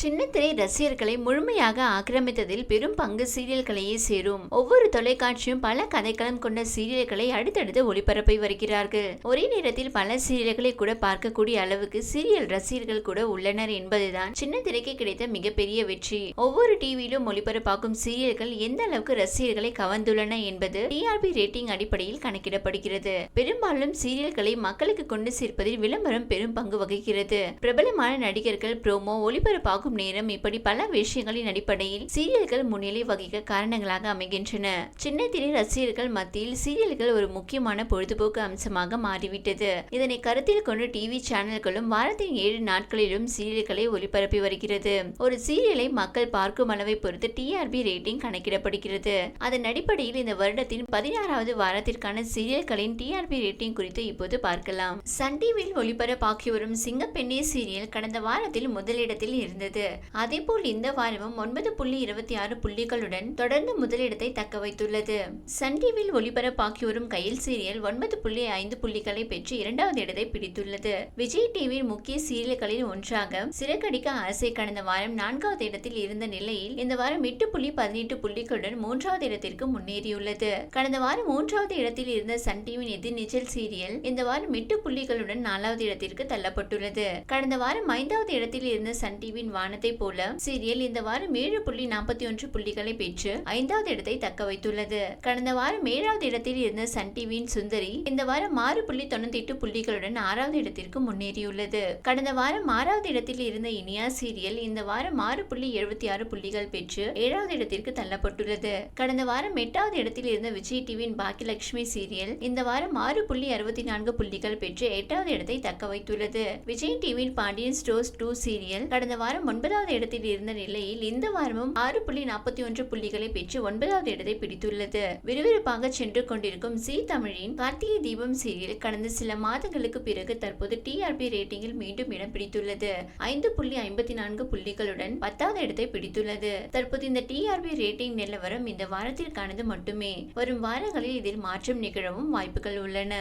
சின்னத்திரை ரசிகர்களை முழுமையாக ஆக்கிரமித்ததில் பெரும் பங்கு சீரியல்களையே சேரும். ஒவ்வொரு தொலைக்காட்சியும் பல கதைக்களம் கொண்ட சீரியல்களை அடுத்தடுத்து ஒளிபரப்பி வருகிறார்கள். ஒரே நேரத்தில் பல சீரியல்களை கூட பார்க்கக்கூடிய அளவுக்கு சீரியல் ரசிகர்கள் கூட உள்ளனர் என்பதுதான் சின்னத்திரைக்கு கிடைத்த மிகப்பெரிய வெற்றி. ஒவ்வொரு டிவியிலும் ஒளிபரப்பாகும் சீரியல்கள் எந்த அளவுக்கு ரசிகர்களை கவர்ந்துள்ளன என்பது டிஆர்பி ரேட்டிங் அடிப்படையில் கணக்கிடப்படுகிறது. பெரும்பாலும் சீரியல்களை மக்களுக்கு கொண்டு சேர்ப்பதில் விளம்பரம் பெரும் பங்கு வகிக்கிறது. பிரபலமான நடிகர்கள் புரோமோ ஒளிபரப்பாகும் நேரம் இப்படி பல விஷயங்களின் அடிப்படையில் சீரியல்கள் முன்னிலை வகிக்க காரணங்களாக அமைகின்றன. சின்ன திரை ரசிகர்கள் மத்தியில் சீரியல்கள் ஒரு முக்கியமான பொழுதுபோக்கு அம்சமாக மாறிவிட்டது. இதனை கருத்தில் கொண்டு டிவி சேனல்களும் வாரத்தின் ஏழு நாட்களிலும் சீரியல்களை ஒளிபரப்பி வருகிறது. ஒரு சீரியலை மக்கள் பார்க்கும் அளவை பொறுத்து டிஆர்பி ரேட்டிங் கணக்கிடப்படுகிறது. அதன் அடிப்படையில் இந்த வருடத்தின் பதினாறாவது வாரத்திற்கான சீரியல்களின் டிஆர்பி ரேட்டிங் குறித்து இப்போது பார்க்கலாம். சன் டிவியில் ஒளிபரப்பாகி வரும் சிங்கப்பெண்ணே சீரியல் கடந்த வாரத்தில் முதலிடத்தில் இருந்தது. அதேபோல் இந்த வாரமும் ஒன்பது புள்ளி இருபத்தி ஆறு புள்ளிகளுடன் தொடர்ந்து முதலிடத்தை தக்க வைத்துள்ளது. சன் டிவியில் ஒளிபரப்பாக்கி வரும் கையில் சீரியல் ஒன்பது புள்ளி ஐந்து புள்ளிகளை பெற்று இரண்டாவது இடத்தை பிடித்துள்ளது. விஜய் டிவியின் முக்கிய சீரியல்களில் ஒன்றாக சிறகடிக்க ஆசை கடந்த வாரம் நான்காவது இடத்தில் இருந்த நிலையில் இந்த வாரம் எட்டு புள்ளி பதினெட்டு புள்ளிகளுடன் மூன்றாவது இடத்திற்கு முன்னேறியுள்ளது. கடந்த வாரம் மூன்றாவது இடத்தில் இருந்த சன் டிவியின் எதிர்நீச்சல் சீரியல் இந்த வாரம் எட்டு புள்ளிகளுடன் நாலாவது இடத்திற்கு தள்ளப்பட்டுள்ளது. கடந்த வாரம் ஐந்தாவது இடத்தில் இருந்த சன் டிவியின் வானத்தை போல சீரியல் இந்த வாரம் ஏழு புள்ளி நாற்பத்தி ஒன்று புள்ளிகளை பெற்று ஐந்தாவது இடத்தை தக்க வைத்துள்ளது. கடந்த வாரம் ஏழாவது இடத்தில் இருந்த சன் டிவியின் சுந்தரி இந்த வாரம் ஆறு புள்ளி தொண்ணூத்தி எட்டு புள்ளிகளுடன் ஆறாவது இடத்திற்கு முன்னேறியுள்ளது. கடந்த வாரம் ஆறாவது இடத்தில் இருந்த இனியா சீரியல் இந்த வாரம் ஆறு புள்ளி எழுபத்தி ஆறு புள்ளிகள் பெற்று ஏழாவது இடத்திற்கு தள்ளப்பட்டுள்ளது. கடந்த வாரம் எட்டாவது இடத்தில் இருந்த விஜய் டிவியின் பாக்கியலட்சுமி சீரியல் இந்த வாரம் ஆறு புள்ளி அறுபத்தி நான்கு புள்ளிகள் பெற்று எட்டாவது இடத்தை தக்க வைத்துள்ளது. விஜய் டிவியின் பாண்டியன் ஸ்டோர்ஸ் டூ சீரியல் கடந்த வாரம் ஒன்பதாவது இடத்தில் இருந்த நிலையில் இந்த வாரமும் ஆறு புள்ளி நாற்பத்தி ஒன்று புள்ளிகளை பெற்று ஒன்பதாவது இடத்தை பிடித்துள்ளது. விறுவிறுப்பாக சென்று கொண்டிருக்கும் சி தமிழின் கார்த்திகை தீபம் சீரியல் கடந்த சில மாதங்களுக்கு பிறகு தற்போது டிஆர்பி ரேட்டிங்கில் மீண்டும் இடம் பிடித்துள்ளது. ஐந்து புள்ளி ஐம்பத்தி நான்கு புள்ளிகளுடன் பத்தாவது இடத்தை பிடித்துள்ளது. தற்போது இந்த டிஆர்பி ரேட்டிங் நிலவரம் இந்த வாரத்திற்கானது மட்டுமே. வரும் வாரங்களில் இதில் மாற்றம் நிகழவும் வாய்ப்புகள் உள்ளன.